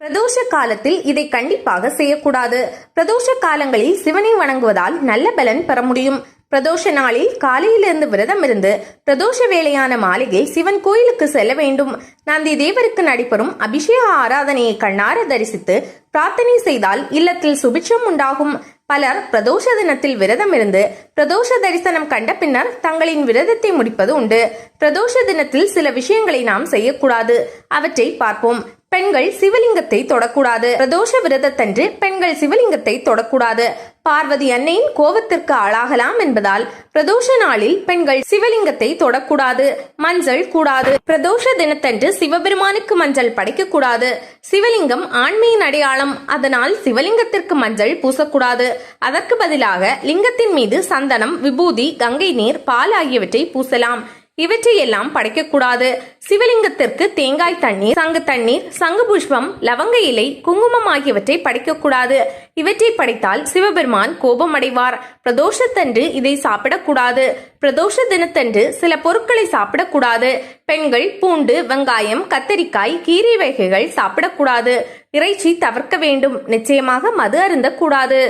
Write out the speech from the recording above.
பிரதோஷ காலத்தில் இதை கண்டிப்பாக செய்யக்கூடாது. பிரதோஷ காலங்களில் சிவனை வணங்குவதால் நல்ல பலன் பெற முடியும். பிரதோஷ நாளில் காலையிலிருந்து விரதம் இருந்து பிரதோஷ வேளையான மாளிகை சிவன் கோயிலுக்கு செல்ல வேண்டும். நந்தி தேவருக்கு நடைபெறும் அபிஷேக ஆராதனையை கண்ணார தரிசித்து பிரார்த்தனை செய்தால் இல்லத்தில் சுபிட்சம் உண்டாகும். பலர் பிரதோஷ தினத்தில் விரதம் இருந்து பிரதோஷ தரிசனம் கண்ட பின்னர் தங்களின் விரதத்தை முடிப்பது உண்டு. பிரதோஷ தினத்தில் சில விஷயங்களை நாம் செய்யக்கூடாது. அவற்றை பார்ப்போம். பெண்கள் சிவலிங்கத்தை தொடக்கூடாது. பிரதோஷ விரதத்தன்று பெண்கள் சிவலிங்கத்தை தொடக்கூடாது. பார்வதி அன்னையின் கோபத்திற்கு ஆளாகலாம் என்பதால் பிரதோஷ நாளில் பெண்கள் சிவலிங்கத்தை தொடக்கூடாது. மஞ்சள் கூடாது. பிரதோஷ தினத்தன்று சிவபெருமானுக்கு மஞ்சள் படைக்கக்கூடாது. சிவலிங்கம் ஆண்மையின் அடையாளம். அதனால் சிவலிங்கத்திற்கு மஞ்சள் பூசக்கூடாது. அதற்கு பதிலாக லிங்கத்தின் மீது சந்தனம் விபூதி கங்கை நீர் பால் ஆகியவற்றை பூசலாம். இவற்றையெல்லாம் படைக்கக்கூடாது. சிவலிங்கத்திற்கு தேங்காய் தண்ணீர் சங்கு தண்ணீர் சங்கு புஷ்பம் லவங்க இலை குங்குமம் ஆகியவற்றை படைக்கக்கூடாது. இவற்றை படைத்தால் சிவபெருமான் கோபம் அடைவார் பிரதோஷத்தன்று இதை சாப்பிடக்கூடாது. பிரதோஷ தினத்தன்று சில பொருட்களை சாப்பிடக்கூடாது. பெண்கள் பூண்டு வெங்காயம் கத்தரிக்காய் கீரை வகைகள் சாப்பிடக்கூடாது. இறைச்சி தவிர்க்க வேண்டும். நிச்சயமாக மது அருந்தக்கூடாது.